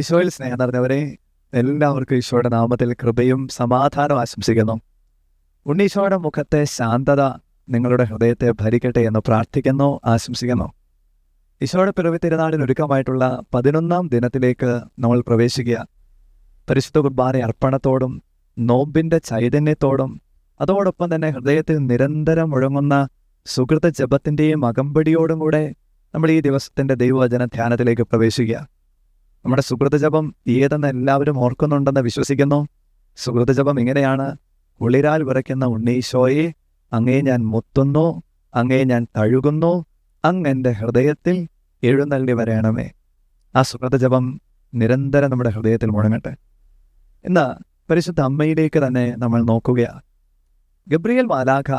ഈശോയിൽ സ്നേഹം നിറഞ്ഞവരെ എല്ലാവർക്കും ഈശോയുടെ നാമത്തിൽ കൃപയും സമാധാനവും ആശംസിക്കുന്നു. ഉണ്ണീശോയുടെ മുഖത്തെ ശാന്തത നിങ്ങളുടെ ഹൃദയത്തെ ഭരിക്കട്ടെ എന്ന് പ്രാർത്ഥിക്കുന്നു ആശംസിക്കുന്നു. ഈശോയുടെ പിറവി തിരുനാടിന് ഒരുക്കമായിട്ടുള്ള പതിനൊന്നാം ദിനത്തിലേക്ക് നമ്മൾ പ്രവേശിക്കുക. പരിശുദ്ധ കുർബാന അർപ്പണത്തോടും നോമ്പിന്റെ ചൈതന്യത്തോടും അതോടൊപ്പം തന്നെ ഹൃദയത്തിൽ നിരന്തരം മുഴങ്ങുന്ന സുഹൃത ജപത്തിന്റെയും അകമ്പടിയോടും കൂടെ നമ്മൾ ഈ ദിവസത്തിന്റെ ദൈവവചന ധ്യാനത്തിലേക്ക് പ്രവേശിക്കുക. നമ്മുടെ സുഹൃത്ത് ജപം ഏതെന്ന് എല്ലാവരും ഓർക്കുന്നുണ്ടെന്ന് വിശ്വസിക്കുന്നു. സുഹൃത്ത് ജപം ഇങ്ങനെയാണ്. കുളിരാൽ വിറയ്ക്കുന്ന ഉണ്ണീശോയെ അങ്ങേ ഞാൻ മുത്തുന്നു അങ്ങേ ഞാൻ തഴുകുന്നു അങ്ങ് എന്റെ ഹൃദയത്തിൽ എഴുന്നള്ളി വരയണമേ ആ സുഹൃത്ത് ജപം നിരന്തരം നമ്മുടെ ഹൃദയത്തിൽ മുഴങ്ങട്ടെ. ഇന്ന് പരിശുദ്ധ അമ്മയിലേക്ക് തന്നെ നമ്മൾ നോക്കുകയാണ് ഗബ്രിയൽ മാലാഖ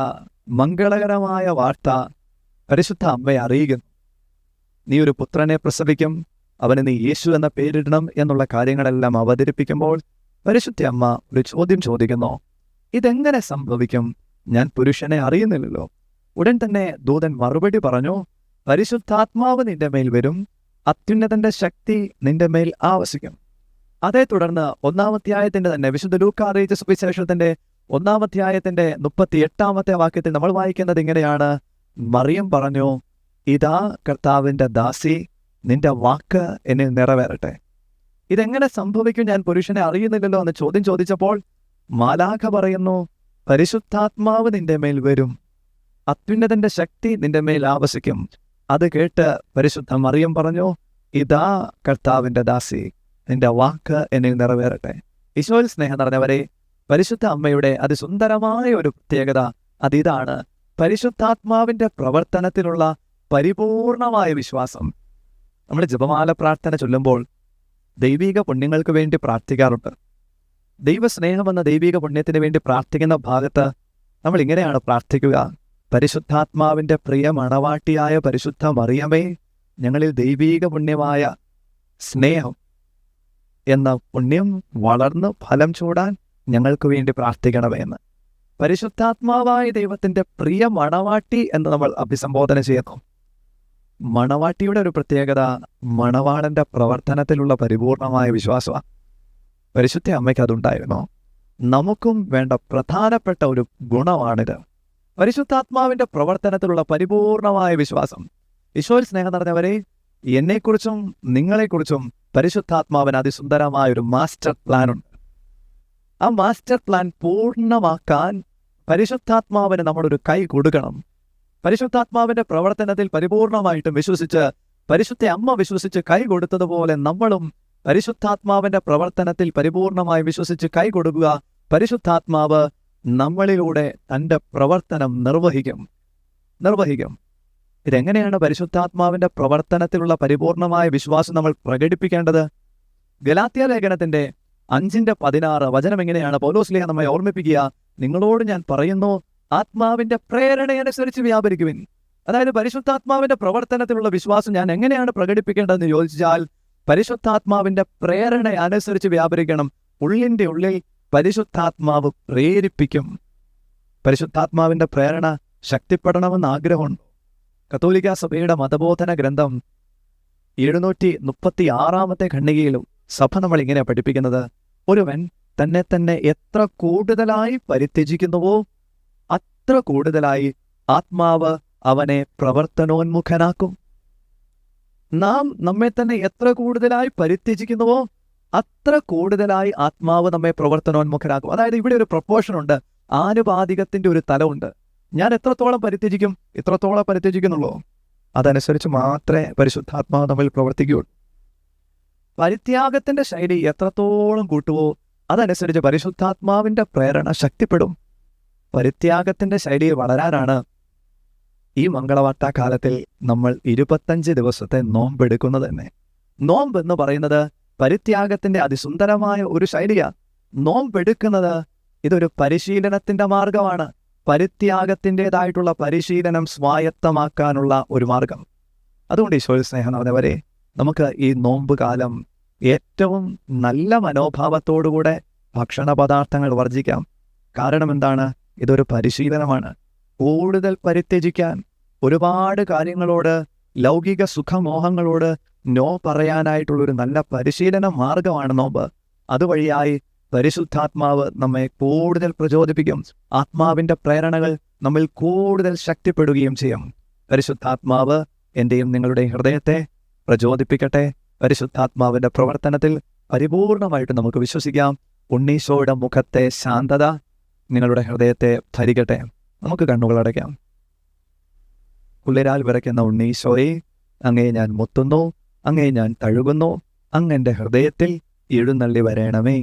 മംഗളകരമായ വാർത്ത പരിശുദ്ധ അമ്മയെ അറിയിക്കുന്നു. നീ ഒരു പുത്രനെ പ്രസവിക്കും അവന് നീ യേശു എന്ന പേരിടണം എന്നുള്ള കാര്യങ്ങളെല്ലാം അവതരിപ്പിക്കുമ്പോൾ പരിശുദ്ധ അമ്മ ഒരു ചോദ്യം ചോദിക്കുന്നു. ഇതെങ്ങനെ സംഭവിക്കും? ഞാൻ പുരുഷനെ അറിയുന്നില്ലല്ലോ. ഉടൻ തന്നെ ദൂതൻ മറുപടി പറഞ്ഞു പരിശുദ്ധാത്മാവ് നിന്റെ മേൽ വരും അത്യുന്നതന്റെ ശക്തി നിന്റെ മേൽ ആവസിക്കും. അതേ തുടർന്ന് ഒന്നാമധ്യായത്തിന്റെ തന്നെ വിശുദ്ധ ലൂക്ക അറിയിച്ച സുവിശേഷത്തിന്റെ ഒന്നാമധ്യായത്തിന്റെ മുപ്പത്തി എട്ടാമത്തെ വാക്യത്തിൽ നമ്മൾ വായിക്കുന്നത് ഇങ്ങനെയാണ്. മറിയം പറഞ്ഞു ഇതാ കർത്താവിന്റെ ദാസി നിന്റെ വാക്ക് എന്നെ നിറവേറട്ടെ. ഇതെങ്ങനെ സംഭവിക്കും ഞാൻ പുരുഷനെ അറിയുന്നില്ലല്ലോ എന്ന് ചോദ്യം ചോദിച്ചപ്പോൾ മാലാഖ പറയുന്നു പരിശുദ്ധാത്മാവ് നിന്റെ മേൽ വരും. അത്യുന്നതന്റെ ശക്തി നിന്റെ മേൽ ആവശിക്കും. അത് കേട്ട് പരിശുദ്ധ മറിയം പറഞ്ഞു ഇതാ കർത്താവിന്റെ ദാസി നിന്റെ വാക്ക് എന്നിൽ നിറവേറട്ടെ. ഈശോയിൽ സ്നേഹം നിറഞ്ഞവരെ പരിശുദ്ധ അമ്മയുടെ അതിസുന്ദരമായ ഒരു പ്രത്യേകത അതിതാണ് പരിശുദ്ധാത്മാവിന്റെ പ്രവർത്തനത്തിലുള്ള പരിപൂർണമായ വിശ്വാസം. നമ്മൾ ജപമാല പ്രാർത്ഥന ചൊല്ലുമ്പോൾ ദൈവിക പുണ്യങ്ങൾക്ക് വേണ്ടി പ്രാർത്ഥിക്കാറുണ്ട്. ദൈവസ്നേഹം എന്ന ദൈവിക പുണ്യത്തിന് വേണ്ടി പ്രാർത്ഥിക്കുന്ന ഭാഗത്ത് നമ്മൾ ഇങ്ങനെയാണ് പ്രാർത്ഥിക്കുക. പരിശുദ്ധാത്മാവിന്റെ പ്രിയ മണവാട്ടിയായ പരിശുദ്ധ മറിയമേ ഞങ്ങളിൽ ദൈവീക പുണ്യമായ സ്നേഹം എന്ന പുണ്യം വളർന്ന് ഫലം ചൂടാൻ ഞങ്ങൾക്ക് വേണ്ടി പ്രാർത്ഥിക്കണമെന്ന് പരിശുദ്ധാത്മാവായ ദൈവത്തിന്റെ പ്രിയ മണവാട്ടി എന്ന് നമ്മൾ അഭിസംബോധന ചെയ്യുന്നു. മണവാട്ടിയുടെ ഒരു പ്രത്യേകത മണവാളന്റെ പ്രവർത്തനത്തിലുള്ള പരിപൂർണമായ വിശ്വാസമാണ് പരിശുദ്ധ അമ്മയ്ക്ക് അതുണ്ടായിരുന്നു. നമുക്കും വേണ്ട പ്രധാനപ്പെട്ട ഒരു ഗുണമാണിത്. പരിശുദ്ധാത്മാവിന്റെ പ്രവർത്തനത്തിലുള്ള പരിപൂർണമായ വിശ്വാസം. ഈശോയിൽ സ്നേഹം നിറഞ്ഞവരെ എന്നെക്കുറിച്ചും നിങ്ങളെക്കുറിച്ചും പരിശുദ്ധാത്മാവിന് അതിസുന്ദരമായ ഒരു മാസ്റ്റർ പ്ലാൻ ഉണ്ട്. ആ മാസ്റ്റർ പ്ലാൻ പൂർണമാക്കാൻ പരിശുദ്ധാത്മാവിന് നമ്മളൊരു കൈ കൊടുക്കണം. പരിശുദ്ധാത്മാവിന്റെ പ്രവർത്തനത്തിൽ പരിപൂർണമായിട്ടും വിശ്വസിച്ച് പരിശുദ്ധ അമ്മ വിശ്വസിച്ച് കൈ കൊടുത്തതുപോലെ നമ്മളും പരിശുദ്ധാത്മാവിന്റെ പ്രവർത്തനത്തിൽ പരിപൂർണമായി വിശ്വസിച്ച് കൈ കൊടുക്കുക. പരിശുദ്ധാത്മാവ് നമ്മളിലൂടെ തന്റെ പ്രവർത്തനം നിർവഹിക്കും. നിർവഹിക്കും. ഇതെങ്ങനെയാണ് പരിശുദ്ധാത്മാവിന്റെ പ്രവർത്തനത്തിലുള്ള പരിപൂർണമായ വിശ്വാസം നമ്മൾ പ്രകടിപ്പിക്കേണ്ടത്? ഗലാത്യ ലേഖനത്തിന്റെ അഞ്ചിന്റെ പതിനാറ് വചനം എങ്ങനെയാണ്? പൗലോസ്ലിഹ നമ്മെ ഓർമ്മിപ്പിക്കുക. നിങ്ങളോട് ഞാൻ പറയുന്നു ആത്മാവിന്റെ പ്രേരണയനുസരിച്ച് വ്യാപരിക്കുവിൻ. അതായത് പരിശുദ്ധാത്മാവിന്റെ പ്രവർത്തനത്തിലുള്ള വിശ്വാസം ഞാൻ എങ്ങനെയാണ് പ്രകടിപ്പിക്കേണ്ടതെന്ന് ചോദിച്ചാൽ പരിശുദ്ധാത്മാവിന്റെ പ്രേരണ അനുസരിച്ച് വ്യാപരിക്കണം. ഉള്ളിന്റെ ഉള്ളിൽ പരിശുദ്ധാത്മാവ് പ്രേരിപ്പിക്കും. പരിശുദ്ധാത്മാവിന്റെ പ്രേരണ ശക്തിപ്പെടണമെന്ന് ആഗ്രഹമുണ്ട്. കത്തോലിക്ക സഭയുടെ മതബോധന ഗ്രന്ഥം എഴുന്നൂറ്റി മുപ്പത്തി ആറാമത്തെ ഖണ്ഡികയിലും സഭ നമ്മൾ ഇങ്ങനെ പഠിപ്പിക്കുന്നത്. ഒരുവൻ തന്നെ തന്നെ എത്ര കൂടുതലായി പരിത്യജിക്കുന്നുവോ അത്ര കൂടുതലായി ആത്മാവ് അവനെ പ്രവർത്തനോന്മുഖനാക്കും? നാം നമ്മെ തന്നെ എത്ര കൂടുതലായി പരിത്യജിക്കുന്നുവോ അത്ര കൂടുതലായി ആത്മാവ് നമ്മെ പ്രവർത്തനോന്മുഖനാക്കും അതായത് ഇവിടെ ഒരു പ്രപ്പോർഷൻ ഉണ്ട്. ആനുപാതികത്തിന്റെ ഒരു തലമുണ്ട് ഞാൻ എത്രത്തോളം പരിത്യജിക്കും? ഇത്രത്തോളം പരിത്യജിക്കുന്നുള്ളൂ? അതനുസരിച്ച് മാത്രമേ പരിശുദ്ധാത്മാവ് നമ്മിൽ പ്രവർത്തിക്കുകയുള്ളൂ. പരിത്യാഗത്തിന്റെ ശൈലി എത്രത്തോളം കൂട്ടുവോ അതനുസരിച്ച് പരിശുദ്ധാത്മാവിന്റെ പ്രേരണ ശക്തിപ്പെടും. പരിത്യാഗത്തിന്റെ ശൈലി വളരാനാണ് ഈ മംഗളവാർത്താ കാലത്തിൽ നമ്മൾ ഇരുപത്തഞ്ച് ദിവസത്തെ നോമ്പെടുക്കുന്നത് തന്നെ. നോമ്പ് എന്ന് പറയുന്നത് പരിത്യാഗത്തിന്റെ അതിസുന്ദരമായ ഒരു ശൈലിയാണ് നോമ്പെടുക്കുന്നത് ഇതൊരു പരിശീലനത്തിന്റെ മാർഗമാണ്. പരിത്യാഗത്തിന്റെതായിട്ടുള്ള പരിശീലനം സ്വായത്തമാക്കാനുള്ള ഒരു മാർഗം. അതുകൊണ്ട് ഈശോയിൽ സ്നേഹം നടന്നവരെ നമുക്ക് ഈ നോമ്പ് കാലം ഏറ്റവും നല്ല മനോഭാവത്തോടുകൂടെ ഭക്ഷണ പദാർത്ഥങ്ങൾ വർജിക്കാം കാരണം എന്താണ്? ഇതൊരു പരിശീലനമാണ്. കൂടുതൽ പരിത്യജിക്കാൻ ഒരുപാട് കാര്യങ്ങളോട് ലൗകിക സുഖമോഹങ്ങളോട് നോ പറയാനായിട്ടുള്ളൊരു നല്ല പരിശീലന മാർഗമാണ് നോമ്പ്. അതുവഴിയായി പരിശുദ്ധാത്മാവ് നമ്മെ കൂടുതൽ പ്രചോദിപ്പിക്കും. ആത്മാവിന്റെ പ്രേരണകൾ നമ്മിൽ കൂടുതൽ ശക്തിപ്പെടുകയും ചെയ്യും. പരിശുദ്ധാത്മാവ് എന്റെയും നിങ്ങളുടെ ഹൃദയത്തെ പ്രചോദിപ്പിക്കട്ടെ. പരിശുദ്ധാത്മാവിന്റെ പ്രവർത്തനത്തിൽ പരിപൂർണമായിട്ട് നമുക്ക് വിശ്വസിക്കാം. ഉണ്ണീശോയുടെ മുഖത്തെ ശാന്തത നിങ്ങളുടെ ഹൃദയത്തെ ഭരിക്കട്ടെ നമുക്ക് കണ്ണുകളടയ്ക്കാം പുള്ളിരാൽ വിറയ്ക്കുന്ന ഉണ്ണീശോയെ അങ്ങേ ഞാൻ മുത്തുന്നു അങ്ങേ ഞാൻ തഴുകുന്നു അങ്ങ് എന്റെ ഹൃദയത്തിൽ എഴുന്നള്ളി വരേണമേ.